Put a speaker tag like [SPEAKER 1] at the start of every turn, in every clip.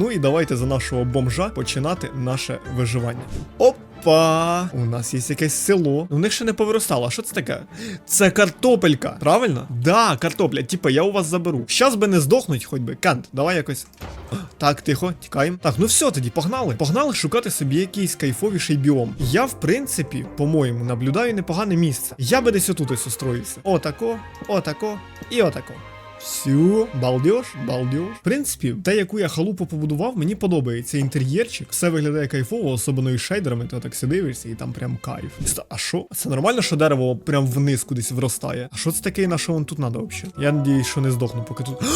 [SPEAKER 1] Ну і давайте за нашого бомжа починати наше виживання. Опа! У нас є якесь село. У них ще не повиростало. Що це таке? Це картопелька. Правильно? Да, картопля. Типа, я у вас заберу. Щас би не здохнуть, хоч би. Кант, давай якось. Так, тихо, тікаємо. Так, ну все тоді, погнали. Погнали шукати собі якийсь кайфовіший біом. Я, в принципі, по-моєму, наблюдаю непогане місце. Я би десь отут ось устроївся. Отако, отако і отако. Всю, балдеж, балдеж. В принципі, те, яку я халупу побудував, мені подобається інтер'єрчик. Все виглядає кайфово, особливо із шейдерами, ти так сидивишся і там прям кайф. А що? Це нормально, що дерево прям вниз кудись вростає? А що це таке, на що воно тут надо взагалі? Я надіюсь, що не здохну, поки тут.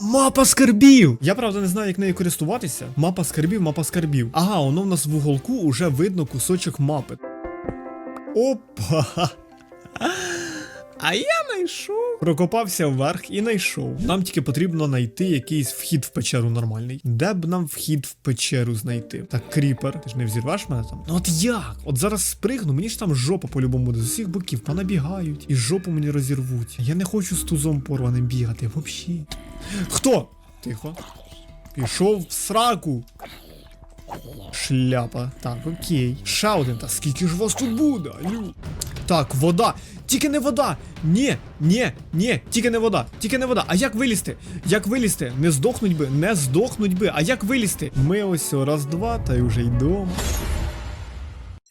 [SPEAKER 1] Мапа скарбів! Я правда не знаю, як нею користуватися. Мапа скарбів, мапа скарбів. Ага, воно в нас в уголку уже видно кусочок мапи. Опа! А я знайшов. Прокопався вверх і знайшов. Нам тільки потрібно знайти якийсь вхід в печеру нормальний. Де б нам вхід в печеру знайти? Так, кріпер, ти ж не взірвеш мене там? Ну от як? От зараз спригну, мені ж там жопа по-любому буде з усіх боків понабігають і жопу мені розірвуть. Я не хочу з тузом порваним бігати, взагалі. Хто? Тихо. Пішов в сраку. Шляпа. Так, окей. Ще один. Та скільки ж вас тут буде? Алю? Так, вода. Тільки не вода. Ні, ні, ні, тільки не вода, тільки не вода. А як вилізти? Як вилізти? Не здохнуть би, не здохнуть би. А як вилізти? Ми ось раз, два, та й уже йдемо.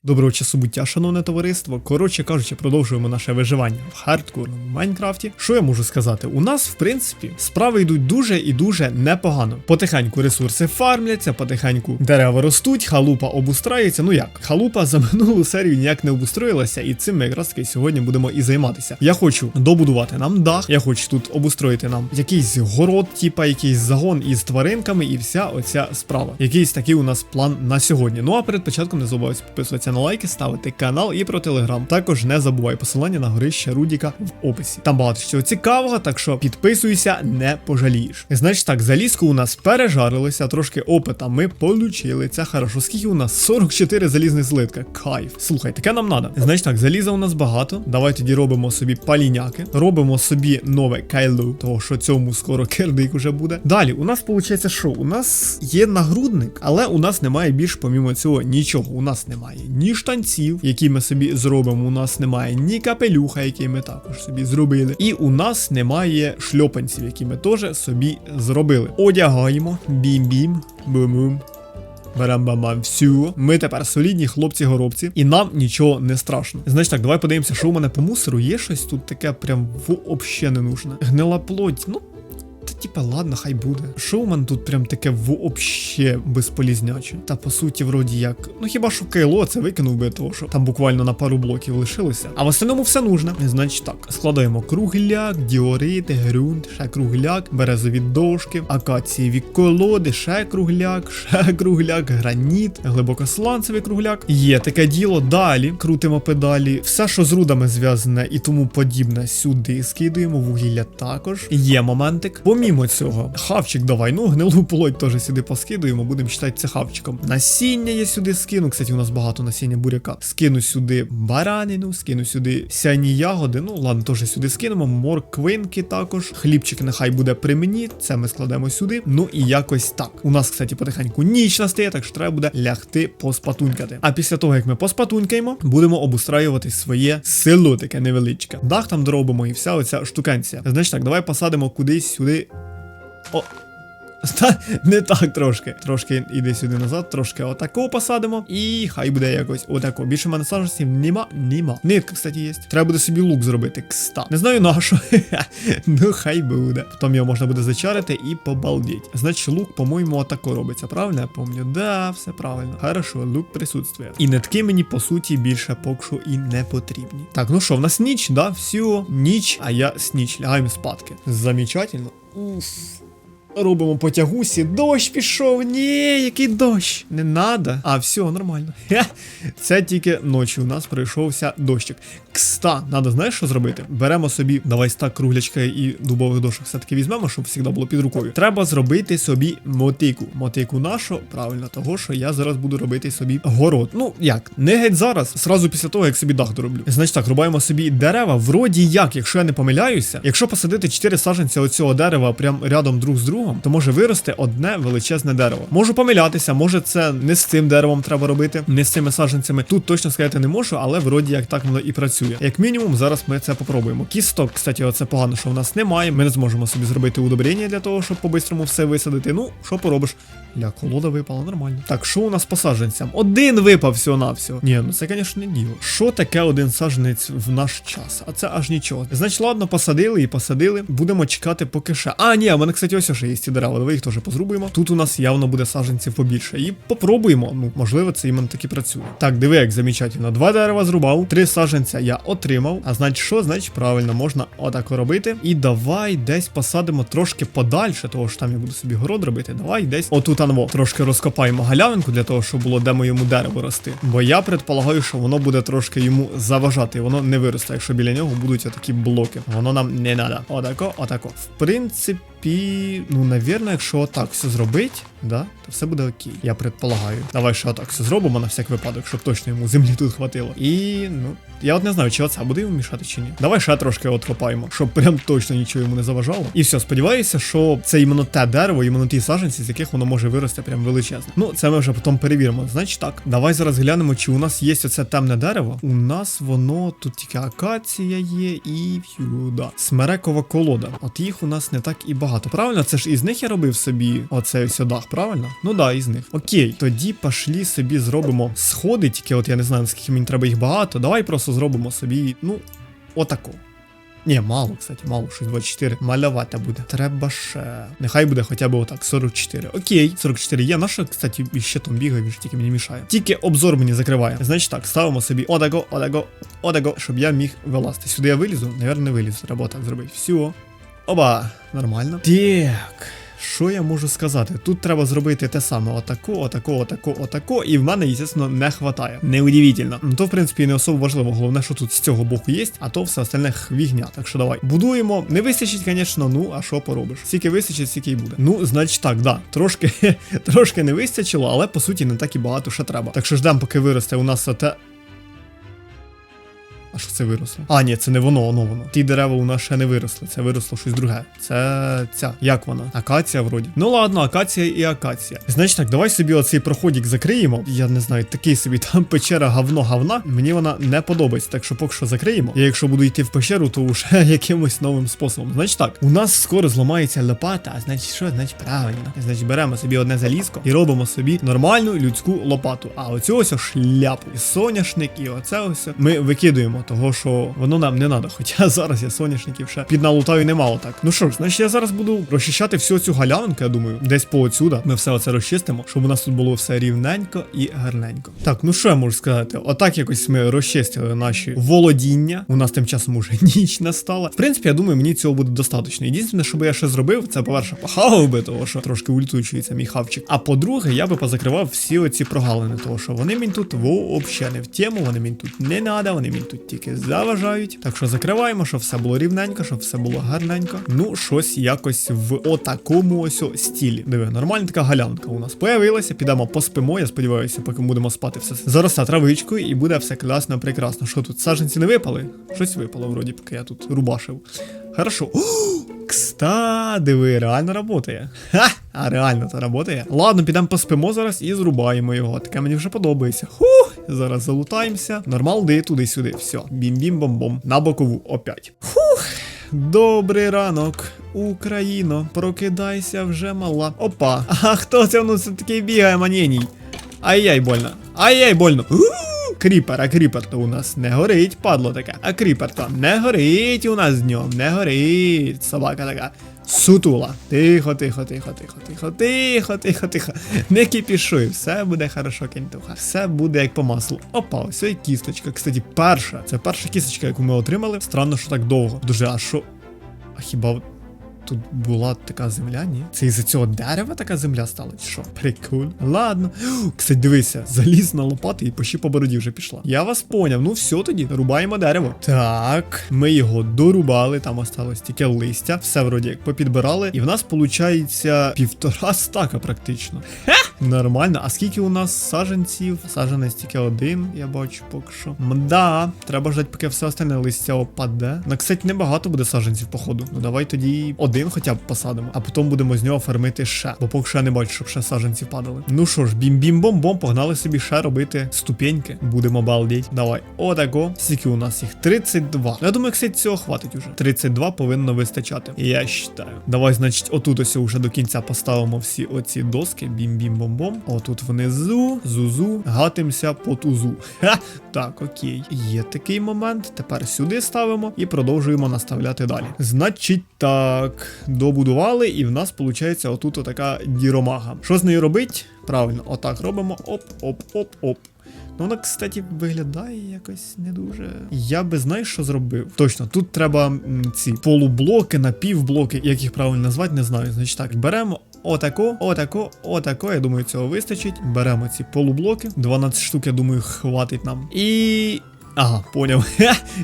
[SPEAKER 1] Доброго часу буття, шановне товариство. Коротше кажучи, продовжуємо наше виживання в хардкорному Майнкрафті. Що я можу сказати? У нас, в принципі, справи йдуть дуже і дуже непогано. Потихеньку ресурси фармляться, потихеньку дерева ростуть, халупа обустрається. Ну як, халупа за минулу серію ніяк не обустроїлася, і цим ми якраз таки сьогодні будемо і займатися. Я хочу добудувати нам дах, я хочу тут обустроїти нам якийсь город, типа якийсь загон із тваринками, і вся оця справа. Якийсь такий у нас план на сьогодні. Ну а перед початком не забувайте підписуватися на лайки, ставити канал і про телеграм. Також не забувай посилання на горище Рудіка в описі. Там багато чого цікавого, так що підписуйся, не пожалієш. Значить так, залізку у нас пережарилося, трошки опита ми получили. Це хорошо. Скільки у нас? 44 залізних злитка. Кайф. Слухай, таке нам надо. Значить так, заліза у нас багато. Давай тоді робимо собі паліняки, робимо собі нове кайло, того що цьому скоро кердик уже буде. Далі, у нас виходить, що у нас є нагрудник, але у нас немає більш помімо цього нічого. У нас немає ні штанців, які ми собі зробимо. У нас немає ні капелюха, який ми також собі зробили. І у нас немає шльопанців, які ми теж собі зробили. Одягаємо, бім-бім, бум-бум. Барам-бам-бам, всю. Ми тепер солідні хлопці-горобці, і нам нічого не страшно. Значить так, давай подивимося, що у мене по мусору. Є щось тут таке прям вообще не нужне. Гнила плоть, ну. Типа, ладно, хай буде. Мене тут прям таке вообще безполізняче? Та по суті, вроді як. Ну хіба що Кейло це викинув би, того що там буквально на пару блоків лишилося. А в остальному все нужно. Значить так, складаємо кругляк, діорити, ґрунт, ще кругляк, березові дошки, акацієві колоди, ще кругляк, ще кругляк, граніт, глибокосланцевий кругляк. Є таке діло. Далі крутимо педалі. Все, що з рудами зв'язане і тому подібне, сюди скидуємо, вугілля також. Є моментик. Помімо цього, хавчик давай, ну гнилу плоть теж сюди поскидуємо, будемо вважати це хавчиком. Насіння я сюди скину. Кстати, у нас багато насіння буряка. Скину сюди баранину, скину сюди сяні ягоди. Ну ладно, теж сюди скинемо. Морквинки також. Хлібчик нехай буде при мені. Це ми складемо сюди. Ну і якось так. У нас, кстати, потихеньку ніч настає, так що треба буде лягти поспатунькати. А після того, як ми поспатунькаємо, будемо обустраювати своє село таке невеличке. Дах там доробимо і вся оця штукенція. Значить так, давай посадимо кудись сюди. О. Не так трошки. Трошки іди сюди назад, трошки отако посадимо. І хай буде якось отако. Більше мене сажності нема, нема. Нитка, кстати, є. Треба буде собі лук зробити. Кста. Не знаю на що. ну хай буде. Потім його можна буде зачарити і побалдіть. Значить, лук, по-моєму, отако робиться. Правильно я пам'ятаю? Да, все правильно. Хорошо, лук присутствує. І нитки мені, по суті, більше поки що і не потрібні. Так, ну що, в нас ніч, да? Все, ніч, а я сніч. Лягаємо спадки. Замечательно. Уф. Робимо потягусі. Дощ пішов. Ні, який дощ. Не надо. А, все, нормально. Хе. Це тільки ночі у нас прийшовся дощик. Кста, надо, знаєш, що зробити? Беремо собі, давай стак круглячка і дубових дошок все-таки візьмемо, щоб завжди було під рукою. Треба зробити собі мотику. Мотику нашу, правильно, того, що я зараз буду робити собі город. Ну, як? Не геть зараз, сразу після того, як собі дах дороблю. Значить так, рубаємо собі дерева. Вроді як, якщо я не помиляюся, якщо посадити 4 саженця оцього дерева прям рядом друг з другом. Другом, то може вирости одне величезне дерево. Можу помилятися, може це не з цим деревом треба робити, не з цими саджанцями. Тут точно сказати не можу, але вроді як так воно і працює. Як мінімум, зараз ми це попробуємо. Кісток, кстати, оце погано, що в нас немає. Ми не зможемо собі зробити удобрення для того, щоб по-бистрому все висадити. Ну, що поробиш? Ля, колода випала нормально. Так, що у нас по саджанцям? Один випав всього на всього. Ні, ну це, звісно, не діло. Що таке один саджанець в наш час? А це аж нічого. Значить, ладно, посадили і посадили. Будемо чекати поки ще. А, ні, у мене, кстати, ось ще є ці дерева. Давай їх теж позрубуємо. Тут у нас явно буде саджанців побільше. І попробуємо. Ну, можливо, це іменно таки працює. Так, диви, як замечательно. Два дерева зрубав, три саджанця я отримав. А значить, що? Значить, правильно, можна отако робити. І давай десь посадимо трошки подальше, того що там я буду собі город робити. Давай десь отут анво. Трошки розкопаємо галявинку для того, щоб було де моєму дереву рости. Бо я предполагаю, що воно буде трошки йому заважати, воно не виросте, якщо біля нього будуть такі блоки. Воно нам не треба. Отако, отако. В принципі, ну, навірно, якщо отак все зробить, да, то все буде окей. Я предполагаю. Давай ще отак все зробимо на всяк випадок, щоб точно йому землі тут хватило. І ну. Я от не знаю, чи оце буде йому мішати чи ні. Давай ще трошки откопаємо, щоб прям точно нічого йому не заважало. І все, сподіваюся, що це іменно те дерево, іменно ті саджанці, з яких воно може вирости прям величезне. Ну, це ми вже потім перевіримо. Значить так, давай зараз глянемо, чи у нас є оце темне дерево. У нас воно тут тільки акація є і да. Смерекова колода. От їх у нас не так і багато. Правильно, це ж із них я робив собі оцей ось правильно? Ну да, із них. Окей, тоді пошлі собі зробимо сходи, тільки от я не знаю, наскільки мені треба їх багато. Давай просто зробимо собі, ну, отако. Ні, мало, кстати, мало, щось 24. Малявата буде. Треба ще. Нехай буде хоча б отак, 44. Окей, 44 є. Наша, кстати, і ще там бігає, він тільки мені мішає. Тільки обзор мені закриває. Значить так, ставимо собі одаго, одаго, одаго, щоб я міг вилазити. Сюди я вилізу? Навірно, не вилізу. Треба так зробити. Все. Оба, нормально. Так. Що я можу сказати? Тут треба зробити те саме: отако, отако, отако, отако, і в мене, звісно, не хватає. Неудивительно. Ну то, в принципі, не особо важливо. Головне, що тут з цього боку є, а то все остальне хвігня. Так що давай. Будуємо. Не вистачить, звісно, ну а що поробиш? Скільки вистачить, стільки й буде. Ну, значить так, да. Трошки, трошки не вистачило, але по суті не так і багато ще треба. Так що ждемо, поки виросте у нас оте. А що це виросло? А, ні, це не воно, воно воно. Ті дерева у нас ще не виросли. Це виросло щось друге. Це ця. Як вона? Акація вроді. Ну ладно, акація і акація. Значить так, давай собі оцей проходик закриємо. Я не знаю, такий собі там печера говно говна. Мені вона не подобається, так що поки що закриємо. Я якщо буду йти в печеру, то вже якимось новим способом. Значить так, у нас скоро зламається лопата, а значить що? Значить правильно. Значить беремо собі одне залізко і робимо собі нормальну людську лопату. А оцю ось шляпу. І соняшник, і оце ось ми викидуємо того, що воно нам не треба. Хоча зараз я соняшників ще підналутаю немало так. Ну що ж, значить я зараз буду розчищати всю цю галявинку, я думаю, десь по отсюда. Ми все оце розчистимо, щоб у нас тут було все рівненько і гарненько. Так, ну що я можу сказати? Отак якось ми розчистили наші володіння. У нас тим часом уже ніч настала. В принципі, я думаю, мені цього буде достатньо. Єдине, що би я ще зробив, це, по-перше, похавав би, того що трошки улітучується мій хавчик. А по-друге, я би позакривав всі оці прогалини, того що вони мені тут взагалі не в тему, вони мені тут не треба, вони мені тут тільки заважають. Так що закриваємо, щоб все було рівненько, щоб все було гарненько. Ну, щось якось в отакому ось стілі. Диви, нормальна така галянка у нас появилася. Підемо поспимо. Я сподіваюся, поки будемо спати все заросте травичкою і буде все класно, прекрасно. Що тут? Саженці не випали? Щось випало, вроді, поки я тут рубашив. Хорошо. О, кста, диви, реально работає. Ха! А реально це работає. Ладно, підемо поспимо зараз і зрубаємо його. Таке мені вже подобається. Хух! Зараз залутаємося. Нормал, де туди-сюди. Все. Бім-бім-бом-бом. На бокову опять. Фух. Добрий ранок, Україно, прокидайся вже мала. Опа. А хто це у нас такий бігає манєній? Ай-яй больно. Ай-яй больно. У-у-у. Кріпер, а кріпер то у нас не горить, падло таке. А кріпер то не горить у нас днем, не горить. Собака така. Сутула. Тихо, тихо, тихо, тихо, тихо, тихо, тихо, тихо. Не кипішуй, все буде хорошо, кінтуха. Все буде як по маслу. Опа, ось і кісточка. Кстати, перша. Це перша кісточка, яку ми отримали. Странно, що так довго. Дуже, а що. А хіба тут була така земля, ні? Це із-за цього дерева така земля стала, чи що? Прикольно. Ладно. Кстати, дивися, заліз на лопати і пощі по бороді вже пішла. Я вас поняв. Ну все тоді, рубаємо дерево. Так, ми його дорубали, там осталось тільки листя. Все вроді як попідбирали. І в нас виходить півтора стака практично. Ха! Нормально. А скільки у нас саженців? Саженець тільки один, я бачу поки що. Мда, треба ждати, поки все остальне листя опаде. Ну, кстати, небагато буде саженців, походу. Ну давай тоді один хоча б посадимо, а потім будемо з нього фармити ще. Бо поки що я не бачу, щоб ще саженці падали. Ну що ж, бім-бім-бом-бом, погнали собі ще робити ступеньки. Будемо балдіть. Давай. Отако. Скільки у нас їх? 32. Ну, я думаю, кстати, цього хватить уже. 32 повинно вистачати. Я вважаю. Давай, значить, отут ось уже до кінця поставимо всі оці доски. Бім-бім-бом-бом. Отут внизу, зузу, гатимся по тузу. Ха! Так, окей. Є такий момент. Тепер сюди ставимо і продовжуємо наставляти далі. Значить, так, добудували, і в нас виходить отут отака діромага. Що з нею робить? Правильно, отак робимо. Оп-оп-оп-оп. Ну, вона, кстати, виглядає якось не дуже. Я би знаєш, що зробив? Точно, тут треба м, ці полублоки, напівблоки, як їх правильно назвати, не знаю. Значить так, беремо отако, отако, отако. Я думаю, цього вистачить. Беремо ці полублоки. 12 штук, я думаю, хватить нам. І. Ага, поняв.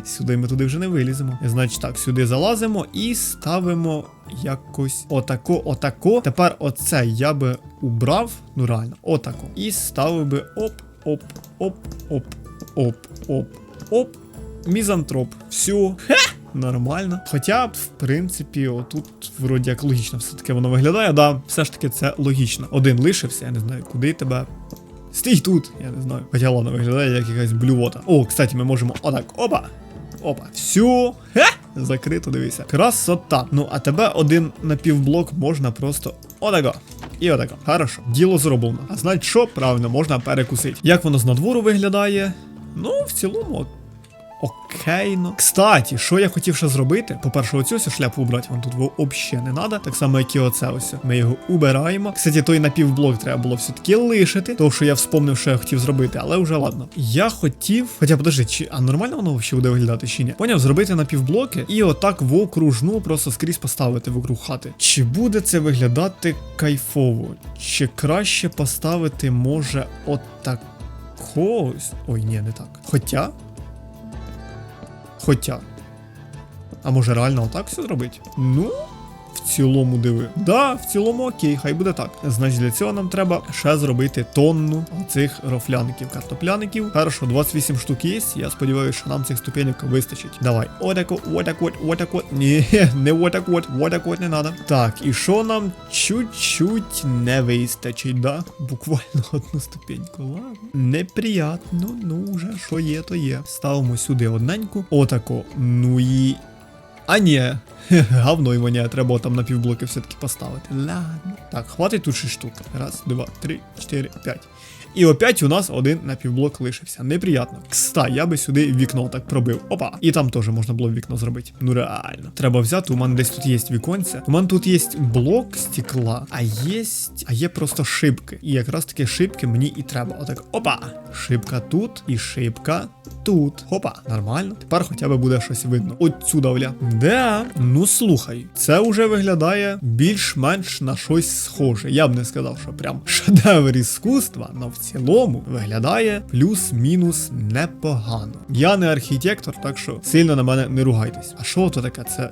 [SPEAKER 1] Сюди ми туди вже не виліземо. Значить так, сюди залазимо і ставимо якось отако, отако. Тепер оце я би убрав, ну реально, отако. І ставив би оп, оп, оп, оп, оп, оп, оп. Мізантроп. Все. Нормально. Хоча, в принципі, отут вроді як логічно все-таки воно виглядає. Да, все ж таки це логічно. Один лишився, я не знаю, куди тебе. Стій тут, я не знаю. Хоча ладно, виглядає як якась блювота. О, кстати, ми можемо. Отак, опа. Опа, всю. Ге! Закрито, дивися. Красота. Ну, а тебе один напівблок можна просто отако. І отако. Хорошо. Діло зроблено. А значить, що правильно можна перекусити. Як воно з надвору виглядає? Ну, в цілому, Окейно. Кстати, що я хотів ще зробити? По-перше, оцю всю шляпу убрати, вам тут взагалі не треба. Так само, як і оце ось. Ми його убираємо. Кстати, той напівблок треба було все-таки лишити, тому що я вспомнив, що я хотів зробити, але вже ладно. Я хотів. Хоча, подожди, чи а нормально воно взагалі буде виглядати чи ні? Поняв, зробити напівблоки і отак в окружну просто скрізь поставити вокруг хати. Чи буде це виглядати кайфово? Чи краще поставити може отако ось? Ой, ні, не так. Хоча. Хоча. А може реально отак все зробити? Ну. Цілому диви. Да, в цілому окей, хай буде так. Значить, для цього нам треба ще зробити тонну цих рофляників, картопляників. Хорошо, 28 штук є. Я сподіваюся, що нам цих ступенек вистачить. Давай. Отако, отако, отако. Ні, не отако, отако не треба. Так, і що нам чуть-чуть не вистачить, да? Буквально одну ступеньку. Ладно. Неприятно, ну вже що є, то є. Ставимо сюди одненьку. Отако. Ну і. А ні, говно й воняє, треба там на півблоки все-таки поставити. Ладно. Так, хватить тут 6 штук. Раз, два, три, чотири, п'ять. І опять у нас один напівблок лишився. Неприятно. Кста, я би сюди вікно так пробив. Опа. І там теж можна було вікно зробити. Ну реально. Треба взяти. У мене десь тут є віконце. У мене тут є блок стекла, а є. А є просто шибки. І якраз таки шибки мені і треба. Отак. Опа! Шибка тут і шибка тут. Хопа, нормально. Тепер хоча б буде щось видно. Отсюда, вля. Да, ну слухай, це вже виглядає більш-менш на щось схоже. Я б не сказав, що прям шедевр іскусства, в цілому виглядає плюс-мінус непогано. Я не архітектор, так що сильно на мене не ругайтесь. А що то таке? Це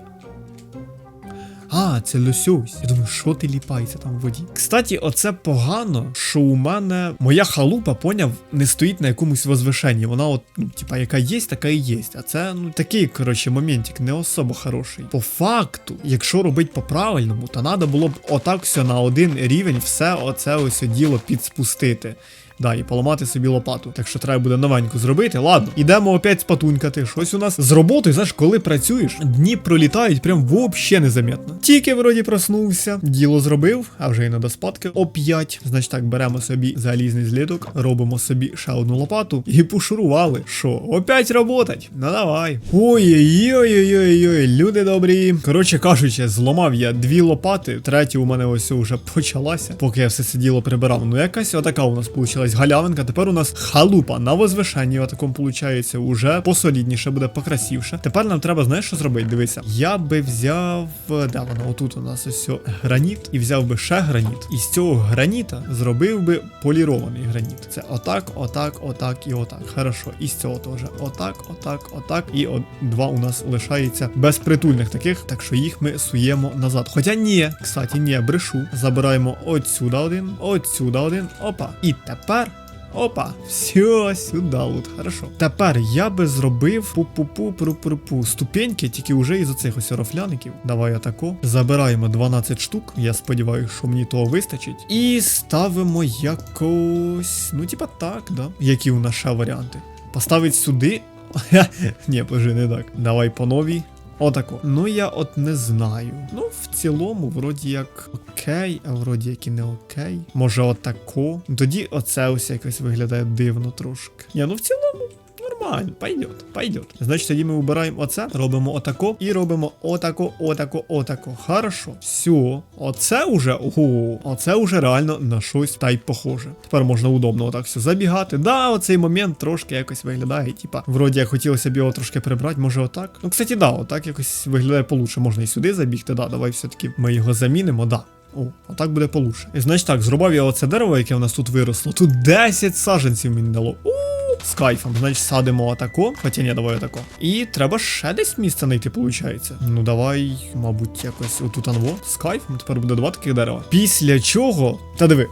[SPEAKER 1] а, це лосось. Я думаю, що ти ліпається там в воді. Кстати, оце погано, що у мене моя халупа, поняв, не стоїть на якомусь возвишенні. Вона, от, ну, типа, яка є, така і є. А це, ну, такий, коротше, моментик, не особо хороший. По факту, якщо робити по-правильному, то треба було б отак все на один рівень, все оце ось діло підспустити. Да, і поламати собі лопату. Так що треба буде новеньку зробити. Ладно, ідемо опять спатунькати. Щось у нас з роботою, знаєш, коли працюєш, дні пролітають прям вообще незаметно. Тільки вроді проснувся, діло зробив, а вже й не до спадки. Оп'ять. Значить так, беремо собі залізний зліток, робимо собі ще одну лопату і пошурували. Що, опять работать? Ну давай. Ой-ой-ой-ой-ой, люди добрі. Коротше кажучи, зламав я дві лопати. Третя у мене ось вже почалася, поки я все це діло прибирав. Ну якась отака у нас вийшла закінчилась галявинка, тепер у нас халупа на возвишенні, отакому виходить, уже посолідніше буде, покрасивше. Тепер нам треба, знаєш, що зробити? Дивися. Я би взяв. Де воно? Отут у нас ось граніт, і взяв би ще граніт. І з цього граніта зробив би полірований граніт. Це отак, отак, отак і отак. Хорошо. І з цього теж. Отак, отак, отак. І от два у нас лишається безпритульних таких, так що їх ми суємо назад. Хоча ні, кстати, ні, брешу. Забираємо отсюда один, отсюда один. Опа. І тепер. Опа, все, сюди, от, хорошо. Тепер я би зробив пу-пу-пу, пру-пру-пу, ступеньки, тільки вже із оцих ось рофляників. Давай атако. Забираємо 12 штук. Я сподіваюся, що мені того вистачить. І ставимо якось. Ну, типа так, да. Які у нас ще варіанти? Поставить сюди. Ні, боже, не так. Давай по новій. Отако. Ну я от не знаю. Ну, в цілому, вроді як окей, а вроді як і не окей. Може, отако. Тоді оце ось якось виглядає дивно трошки. Я ну в цілому. Нормально, пойдет, пойдет. Значить, тоді ми вибираємо оце, робимо отако і робимо отако, отако, отако. Хорошо. Все. Оце уже, ого, оце уже реально на щось та й похоже. Тепер можна удобно отак все забігати. Да, оцей момент трошки якось виглядає. Типа, вроді як хотілося б його трошки прибрати, може отак. Ну, кстати, да, отак якось виглядає получше. Можна і сюди забігти. Да, давай все-таки ми його замінимо, да. О, отак буде получше. І значить так, зробив я оце дерево, яке в нас тут виросло. Тут 10 саджанців мені дало. У, з кайфом. Значить, садимо атаку. Хоча ні, давай атаку. І треба ще десь місце знайти, виходить. Ну давай, мабуть, якось отут анво. З кайфом. Тепер буде два таких дерева. Після чого. Та диви.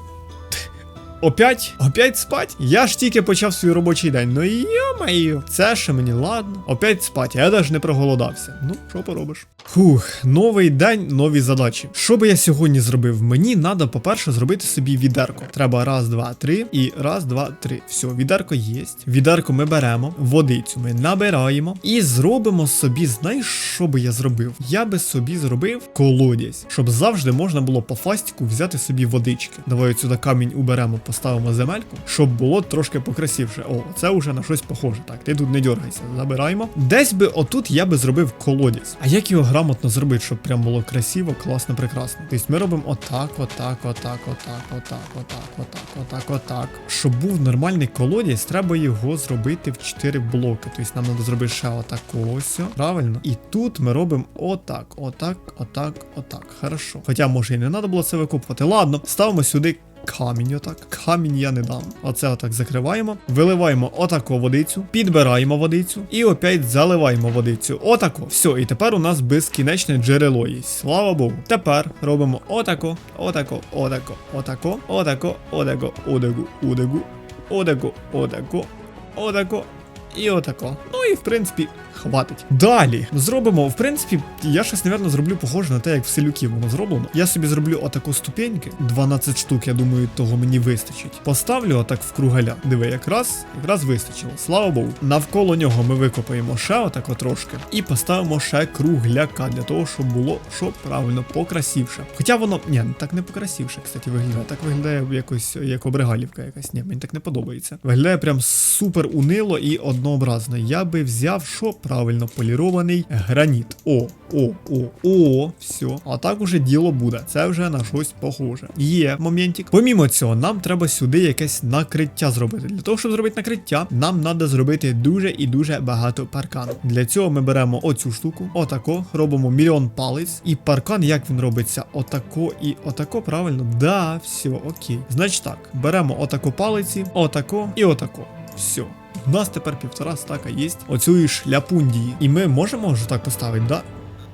[SPEAKER 1] Опять? Опять спать? Я ж тільки почав свій робочий день. Ну йо-моє, це ще мені ладно. Опять спать, я навіть не проголодався. Ну, що поробиш? Фух, новий день, нові задачі. Що би я сьогодні зробив? Мені треба, по-перше, зробити собі відерко. Треба раз, два, три. І раз, два, три. Все, відерко є. Відерко ми беремо, водицю ми набираємо і зробимо собі, знаєш, що би я зробив? Я би собі зробив колодязь, щоб завжди можна було по фастіку взяти собі водички. Давай сюди камінь уберемо, поставимо земельку, щоб було трошки покрасивше. О, це вже на щось похоже. Так, ти тут не дергайся, забираємо. Десь би отут я би зробив колодязь. А як його грамотно зробити, щоб прям було красиво, класно, прекрасно. Тобто ми робимо отак, отак, отак, отак, отак, отак, отак, отак, отак. Щоб був нормальний колодязь, треба його зробити в 4 блоки. Тобто нам треба зробити ще отак ось. Правильно? І тут ми робимо отак, отак, отак, отак. Хорошо. Хоча, може, і не треба було це викупувати. Ладно, ставимо сюди. Камінь отак. Камінь я не дам. Оце отак закриваємо. Виливаємо отако водицю, підбираємо водицю і опять заливаємо водицю. Отако. Все, і тепер у нас безкінечне джерело є. Слава Богу. Тепер робимо отако, отако, отако, отако, отако, отако, одегу, одегу, одеко, отако, отако і отако. Ну і в принципі. Хватить. Далі зробимо, в принципі, я щось, напевно, зроблю похоже на те, як в селюків воно зроблено. Я собі зроблю отаку ступеньки, 12 штук, я думаю, того мені вистачить. Поставлю отак в кругаля. Диви, якраз якраз вистачило. Слава Богу. Навколо нього ми викопаємо ще отако трошки. І поставимо ще кругляка для того, щоб було що правильно покрасивше. Хоча воно. Ні, так не покрасивше, кстати, виглядає. Так виглядає якось як обригалівка якась. Ні, мені так не подобається. Виглядає прям супер унило і однообразно. Я би взяв, що правильно полірований граніт. О, о, о, о, все. А так уже діло буде. Це вже на щось похоже. Є моментик. Помімо цього, нам треба сюди якесь накриття зробити. Для того, щоб зробити накриття, нам треба зробити дуже і дуже багато паркану. Для цього ми беремо оцю штуку, отако, робимо мільйон палець. І паркан, як він робиться? Отако і отако, правильно? Да, все, окей. Значить так, беремо отако палиці, отако і отако. Все. У нас тепер півтора стака є оцієї шляпундії. І ми можемо вже так поставити, да?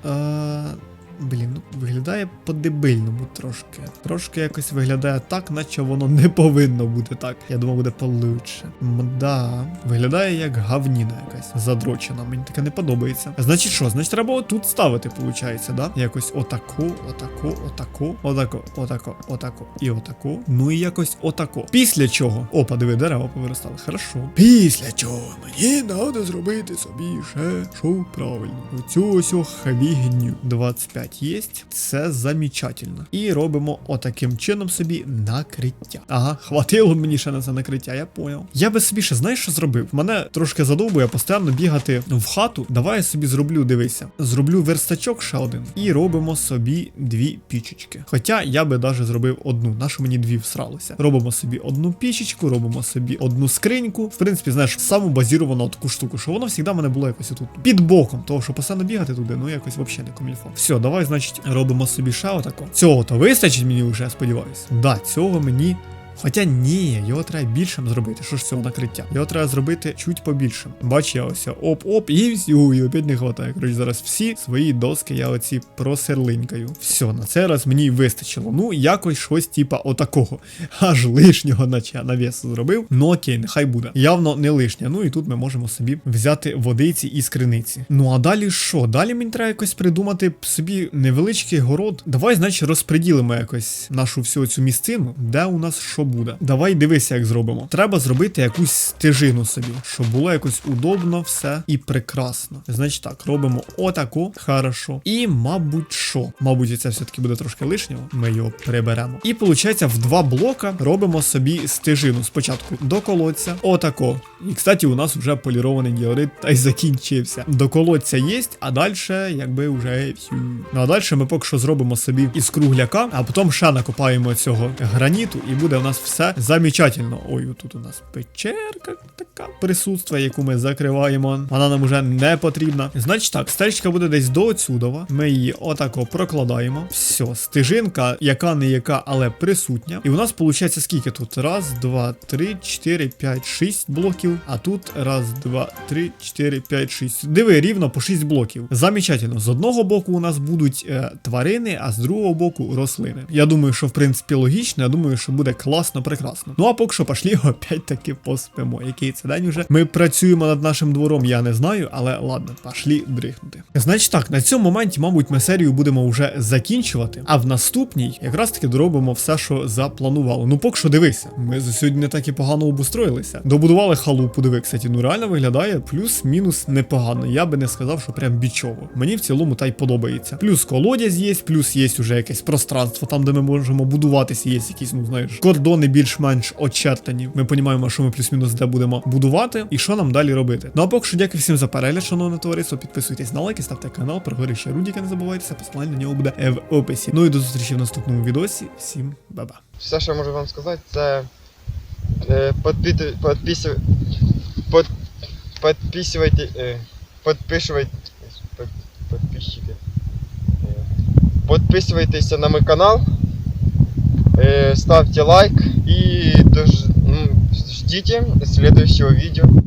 [SPEAKER 1] Е, Блін, ну виглядає по-дебильному трошки. Трошки якось виглядає так, наче воно не повинно бути так. Я думав, буде получше. Мда, виглядає як гавніна якась задрочена. Мені таке не подобається. Значить що? Значить, треба отут ставити, виходить, да? Якось отако, отако, отако, отако, отако, отако і отако. Ну і якось отако. Після чого? Опа, диви, дерева повиростали. Хорошо. Після чого мені треба зробити собі ще що правильно. Оцю ось хвігню 25. 5 є. Це замечательно. І робимо отаким чином собі накриття. Ага, хватило мені ще на це накриття, я поняв. Я би собі ще знаєш, що зробив? Мене трошки задовбує постійно бігати в хату. Давай я собі зроблю, дивися. Зроблю верстачок ще один. І робимо собі дві пічечки. Хоча я би навіть зробив одну. Нашу мені дві всралося. Робимо собі одну пічечку, робимо собі одну скриньку. В принципі, знаєш, саму базіровану таку штуку, що воно завжди мене було якось тут під боком. Того, що постійно бігати туди, ну якось взагалі не комільфо. Все, давай, значить, робимо собі ще отако. Цього то вистачить мені вже, сподіваюся. Да, цього мені. Хоча ні, його треба більшим зробити. Що ж цього накриття? Його треба зробити чуть побільшим. Бач, я ось оп-оп, і всю, і опять не хватає. Коротше, зараз всі свої доски я оці просерлинкаю. Все, на цей раз мені вистачило. Ну, якось щось типа отакого. Аж лишнього, наче навіс зробив. Ну окей, нехай буде. Явно не лишнє. Ну і тут ми можемо собі взяти водиці із криниці. Ну а далі що? Далі мені треба якось придумати собі невеличкий город. Давай, значить, розподілимо якось нашу всю цю місцину, де у нас що буде. Давай дивися, як зробимо. Треба зробити якусь стежину собі, щоб було якось удобно все і прекрасно. Значить так, робимо отаку, хорошо. І, мабуть, що? Мабуть, це все-таки буде трошки лишнього. Ми його приберемо. І виходить, в два блока робимо собі стежину. Спочатку до колодця, отако. І, кстати, у нас вже полірований діорит та й закінчився. До колодця є, а далі, якби вже. Ну а далі ми поки що зробимо собі із кругляка, а потім ще накопаємо цього граніту, і буде у нас все замечательно. Ой, тут у нас печерка така присутствує, яку ми закриваємо. Вона нам уже не потрібна. Значить так, стежка буде десь до отсюдова. Ми її отако прокладаємо. Все, стежинка, яка не яка, але присутня. І у нас виходить скільки тут? Раз, два, три, чотири, п'ять, шість блоків. А тут раз, два, три, чотири, п'ять, шість. Диви, рівно по шість блоків. Замечательно. З одного боку у нас будуть е, тварини, а з другого боку рослини. Я думаю, що в принципі логічно. Я думаю, що буде класно, прекрасно. Ну а поки що пошлі опять таки поспимо. Який це день уже? Ми працюємо над нашим двором, я не знаю, але ладно, пошлі дрихнути. Значить так, на цьому моменті, мабуть, ми серію будемо вже закінчувати. А в наступній якраз таки доробимо все, що запланували. Ну, поки що дивися, ми за сьогодні не так і погано обустроїлися. Добудували халупу, диви, кстати, ну реально виглядає плюс-мінус непогано. Я би не сказав, що прям бічово. Мені в цілому та й подобається. Плюс колодязь є, плюс є уже якесь пространство, там, де ми можемо будуватися, є якісь, ну знаєш, кордони більш-менш очертані. Ми розуміємо, що ми плюс-мінус де будемо будувати і що нам далі робити. Ну а поки що дякую всім за перегляд, шановне товариство. Підписуйтесь на лайки, ставте канал, про горище Рудіка, не забувайтеся, посилання на нього буде в описі. Ну і до зустрічі в наступному відосі. Всім ба-ба.
[SPEAKER 2] Все, що можу вам сказати, це е, подпіти- подписуй- под, подписывайте, е, подписывайте, под, подписчики. Е, Подписывайтесь на мой канал, е, ставьте лайк и ну, ждите следующего видео.